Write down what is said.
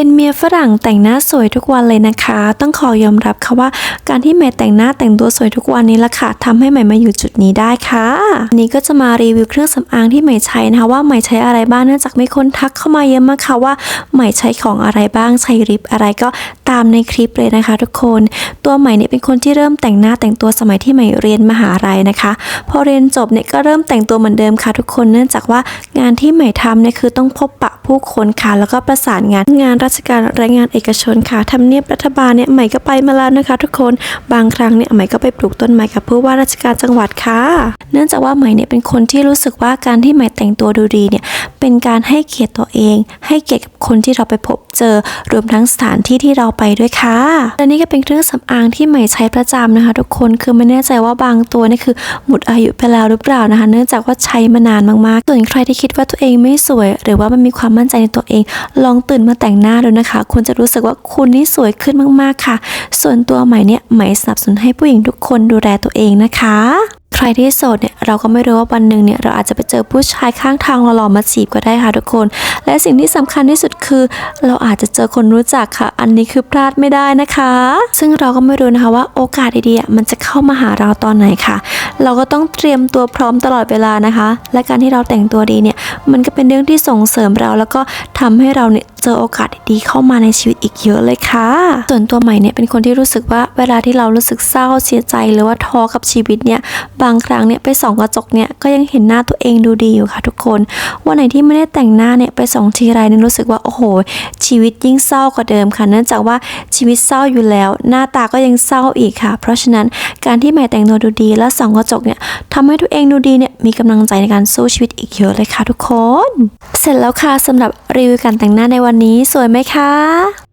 เป็นเมียฝรั่งแต่งหน้าสวยทุกวันเลยนะคะ ต้องขอยอมรับค่ะว่าการที่ใหม่แต่งหน้าแต่งตัวสวยทุกวันนี้ละค่ะทำให้ใหม่มาอยู่จุดนี้ได้ค่ะวันนี้ก็จะมารีวิวเครื่องสำอางที่ใหม่ใช้นะคะว่าใหม่ใช้อะไรบ้างเนื่องจากมีคนทักเข้ามาเยอะมากค่ะว่าใหม่ใช้ของอะไรบ้างใช้ริบอะไรก็ ตามในคลิปเลยนะคะ ทุกคนตัวใหม่เนี่ยเป็นคนที่เริ่มแต่งหน้าแต่งตัวสมัยที่ใหม่เรียนมหาลัยนะคะ พอเรียนจบเนี่ยก็เริ่มแต่งตัวเหมือนเดิมค่ะ ทุกคนเนื่องจากว่างานที่ใหม่ทำเนี่ยคือต้องพบปะผู้คนค่ะแล้วก็ประสานงานงานราชการและงานเอกชนค่ะทำเนียบรัฐบาลเนี่ยใหม่ก็ไปมาแล้วนะคะ ทุกคนบางครั้งเนี่ยใหม่ก็ไปปลูกต้นไม้กับผู้ว่าราชการจังหวัดค่ะ เนื่องจากว่าใหม่เนี่ยเป็นคนที่รู้สึกว่าการที่ใหม่แต่งตัวดูดีเนี่ย เป็นการให้เกียรติตัวเอง ให้เกียรติกับคนที่เราไปพบเจอ รวมทั้งสถานที่ที่เราไปด้วยค่ะและนี่ก็เป็นเครื่องสำอางที่ใหม่ใช้ประจำนะคะ ทุกคนคือไม่แน่ใจว่าบางตัวนี่คือหมดอายุไปแล้วหรือเปล่านะคะ เนื่องจากว่าใช้มานานมากๆส่วนใครที่คิดว่าตัวเองไม่สวย หรือว่ามันมีความมั่นใจในตัวเอง ลองตื่นมาแต่งหน้าดูนะคะ คุณจะรู้สึกว่าคุณนี่สวยขึ้นมากๆค่ะ ส่วนตัวใหม่เนี่ยใหม่สนับสนุนให้ผู้หญิงทุกคนดูแลตัวเองนะคะ ใครที่โสดเนี่ยเราก็ไม่รู้ว่าวันหนึ่งเนี่ยเราอาจจะไปเจอผู้ชายข้างทางหล่อๆมาจีบก็ได้ค่ะทุกคน และสิ่งที่สำคัญที่สุดคือ เราอาจจะเจอคนรู้จักค่ะ อันนี้คือพลาดไม่ได้นะคะ ซึ่งเราก็ไม่รู้นะคะว่าโอกาสดีๆมันจะเข้ามาหาเราตอนไหนค่ะ เราก็ต้องเตรียมตัวพร้อมตลอดเวลานะคะ และการที่เราแต่งตัวดีเนี่ยมันก็เป็นเรื่องที่ส่งเสริมเราแล้วก็ทำให้เราเนี่ย จอโอกาสดีๆเข้ามาในชีวิตอีกเยอะเลยค่ะ ส่วนตัวใหม่เนี่ยเป็นคนที่รู้สึกว่าเวลาที่เรารู้สึกเศร้าเสียใจหรือว่าท้อกับชีวิตเนี่ยบางครั้งเนี่ยไปส่องกระจกเนี่ยก็ยังเห็นหน้าตัวเองดูดีอยู่ค่ะทุกคนวันไหนที่ไม่ได้แต่งหน้าเนี่ยไปส่องทีไรเนี่ยรู้สึกว่าโอ้โห ชีวิตยิ่งเศร้ากว่าเดิมค่ะ เนื่องจากว่าชีวิตเศร้าอยู่แล้ว หน้าตาก็ยังเศร้าอีกค่ะ เพราะฉะนั้นการที่ใหม่แต่งตัวดูดีและส่องกระจกเนี่ยทำให้ตัวเองดูดีเนี่ยมีกำลังใจในการสู้ชีวิตอีกเยอะเลยค่ะทุกคน เสร็จแล้วค่ะสำหรับรีวิวการแต่งหน้าในวันนี้สวยไหมคะ